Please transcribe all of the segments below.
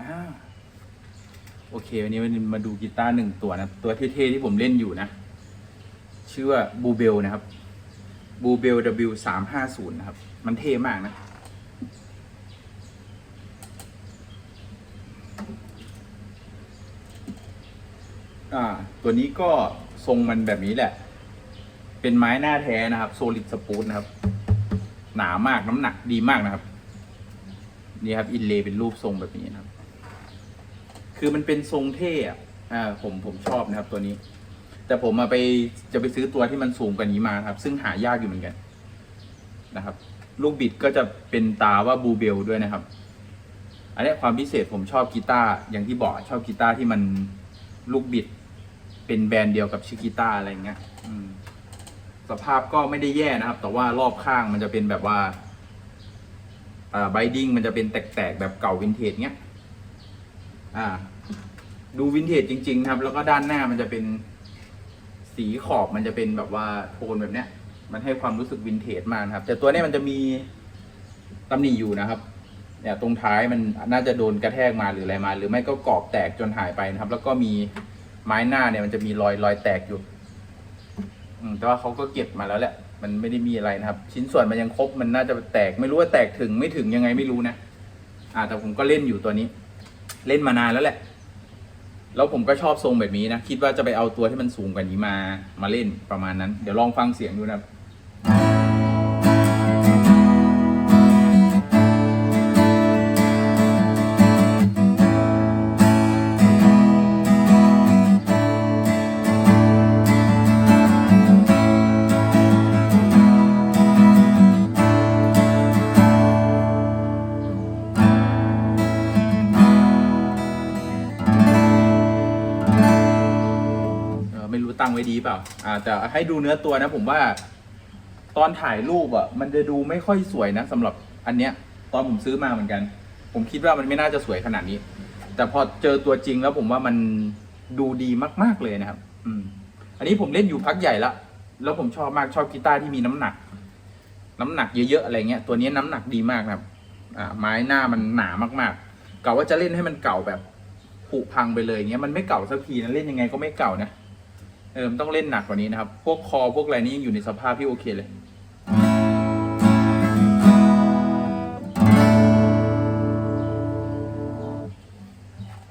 อ่าโอเควันนี้มาดูกีตาร์หนึ่งตัวนะ ตัวเท่ๆที่ผมเล่นอยู่นะ ชื่อว่าบูเบลนะครับบูเบล W สามห้าศูนย์นะครับ มันเท่มากนะ อ่า ตัวนี้ก็ทรงมันแบบนี้แหละ เป็นไม้หน้าแท้นะครับ โซลิดสปูตนะครับ หนามากน้ำหนักดีมากนะครับ นี่ครับ อินเลเป็นรูปทรงแบบนี้นะครับ คือมันเป็นทรงเท่อะอ่าผมผมชอบนะครับตัวนี้ แต่ผมมาไปจะไปซื้อตัวที่มันสูงกว่านี้มาครับ ซึ่งหายากอยู่เหมือนกันนะครับ ลูกบิดก็จะเป็นตาว่าบูเบลด้วยนะครับ อันนี้ความพิเศษผมชอบกีตาร์อย่างที่บอกชอบกีตาร์ที่มันลูกบิด เป็นแบรนด์เดียวกับชิกีตาร์อะไรเงี้ยสภาพก็ไม่ได้แย่นะครับ แต่ว่ารอบข้างมันจะเป็นแบบว่าอ่าไบดิ้งมันจะเป็นแตกๆแบบเก่าวินเทจเงี้ย อ่า ดูวินเทจจริง ๆ ครับ แล้วก็ด้านหน้ามันจะเป็นสีขอบมันจะเป็นแบบว่าโทนแบบเนี้ย มันให้ความรู้สึกวินเทจมากครับ แต่ตัวเนี้ยมันจะมีตำหนิอยู่นะครับ เนี่ยตรงท้ายมันน่าจะโดนกระแทกมาหรืออะไรมา หรือไม่ก็กรอบแตกจนหายไปนะครับ แล้วก็มีไม้หน้าเนี่ยมันจะมีรอยรอยแตกอยู่ อืมแต่ว่าเขาก็เก็บมาแล้วแหละ มันไม่ได้มีอะไรนะครับ ชิ้นส่วนมันยังครบมันน่าจะแตกไม่รู้ว่าแตกถึงไม่ถึงยังไงไม่รู้นะ อ่า แต่ผมก็เล่นอยู่ตัวนี้ เล่นมานานแล้วแหละ แล้วผมก็ชอบทรงแบบนี้นะ คิดว่าจะไปเอาตัวที่มันสูงกว่านี้มามาเล่นประมาณนั้น เดี๋ยวลองฟังเสียงดูนะครับ ตั้งไว้ดีเปล่า อ่า แต่ให้ดูเนื้อตัวนะผมว่า ตอนถ่ายรูปอะ มันจะดูไม่ค่อยสวยนะสำหรับอันเนี้ย ตอนผมซื้อมาเหมือนกัน ผมคิดว่ามันไม่น่าจะสวยขนาดนี้ แต่พอเจอตัวจริงแล้วผมว่ามันดูดีมาก ๆเลยนะครับ อืม อันนี้ผมเล่นอยู่พักใหญ่ละ แล้วผมชอบมากชอบกีตาร์ที่มีน้ำหนัก น้ำหนักเยอะๆอะไรเงี้ย ตัวนี้น้ำหนักดีมากนะครับ อ่า ไม้หน้ามันหนามากๆกะว่าจะเล่นให้มันเก่าแบบผุพังไปเลยเงี้ยมันไม่เก่าสักทีนะเล่นยังไงก็ไม่เก่านะ เออมันต้องเล่นหนักกว่านี้นะครับ พวกคอพวกอะไรนี้ยังอยู่ในสภาพที่โอเคเลย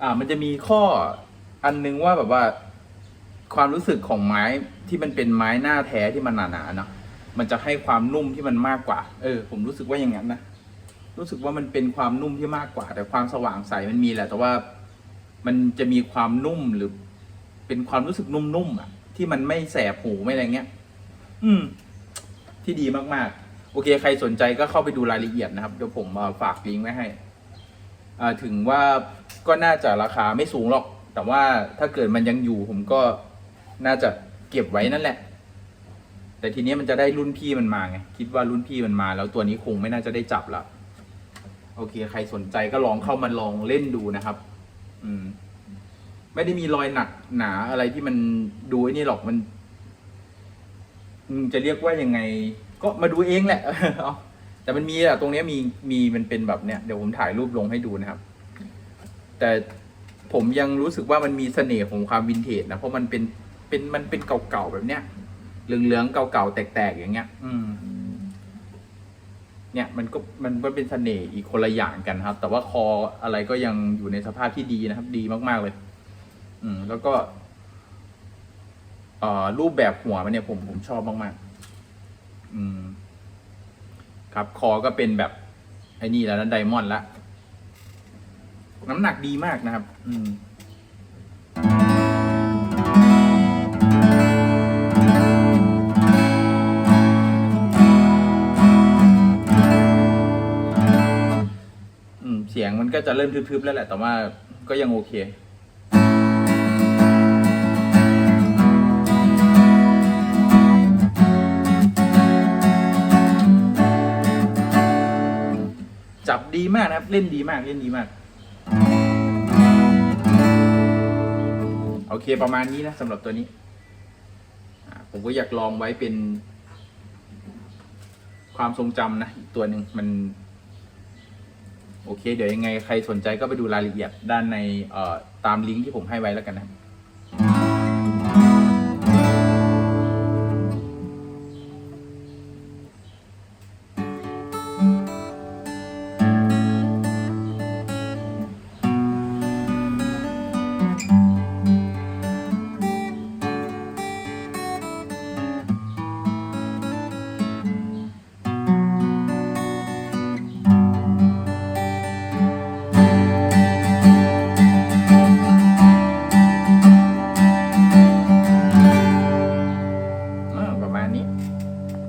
อ่ามันจะมีข้ออันนึงว่าแบบว่า ความรู้สึกของไม้ที่มันเป็นไม้หน้าแท้ที่มันหนาๆเนาะมันจะให้ความนุ่มที่มันมากกว่า เออ ผมรู้สึกว่าอย่างนั้นนะรู้สึกว่ามันเป็นความนุ่มที่มากกว่า แต่ความสว่างใสมันมีแหละ แต่ว่ามันจะมีความนุ่มหรือ เป็นความรู้สึกนุ่มๆอะ ที่มันไม่แสบหูไม่อะไรเงี้ย อืม ที่ดีมากๆ โอเค ใครสนใจก็เข้าไปดูรายละเอียดนะครับ เดี๋ยวผมมาฝากลิงก์ไว้ให้อ่าถึงว่าก็น่าจะราคาไม่สูงหรอก แต่ว่าถ้าเกิดมันยังอยู่ ผมก็น่าจะเก็บไว้นั่นแหละ แต่ทีนี้มันจะได้รุ่นพี่มันมาไง คิดว่ารุ่นพี่มันมา แล้วตัวนี้คงไม่น่าจะได้จับละโอเค ใครสนใจก็ลองเข้ามาลองเล่นดูนะครับ อืม ไม่ได้มีรอยหนักหนาอะไรที่มันดูไอ้นี่หรอกมันอืมจะเรียกว่ายังไง ก็มาดูเองแหละเอาแต่มันมีอะตรงเนี้ยมีมีมันเป็นแบบเนี้ยเดี๋ยวผมถ่ายรูปลงให้ดูนะครับ แต่ผมยังรู้สึกว่ามันมีเสน่ห์ของความวินเทจนะเพราะมันเป็นเป็นมันเป็นเก่าๆแบบเนี้ยเหลืองๆเก่าๆแตกๆอย่างเงี้ย อืม เนี่ยมันก็มันก็เป็นเสน่ห์อีกคนละอย่างกันครับ แต่ว่าคออะไรก็ยังอยู่ในสภาพที่ดีนะครับ ดีมากๆเลย อืม แล้วก็เอ่อรูปแบบหัวมันเนี่ยผมผมชอบมากๆ อืม ครับคอก็เป็นแบบ ไอ้นี่แล้วนะไดมอนด์ละ น้ำหนักดีมากนะครับ อืมเสียงมันก็จะเริ่มทึบๆแล้วแหละ แต่ว่าก็ยังโอเค จับดีมากนะครับ เล่นดีมากเล่นดีมาก โอเคประมาณนี้นะสำหรับตัวนี้ผมก็อยากลองไว้เป็น ความทรงจำนะอีกตัวหนึ่งมัน โอเค เดี๋ยวยังไงใครสนใจก็ไปดูรายละเอียดด้านในตามลิงก์ที่ผมให้ไว้แล้วกันนะ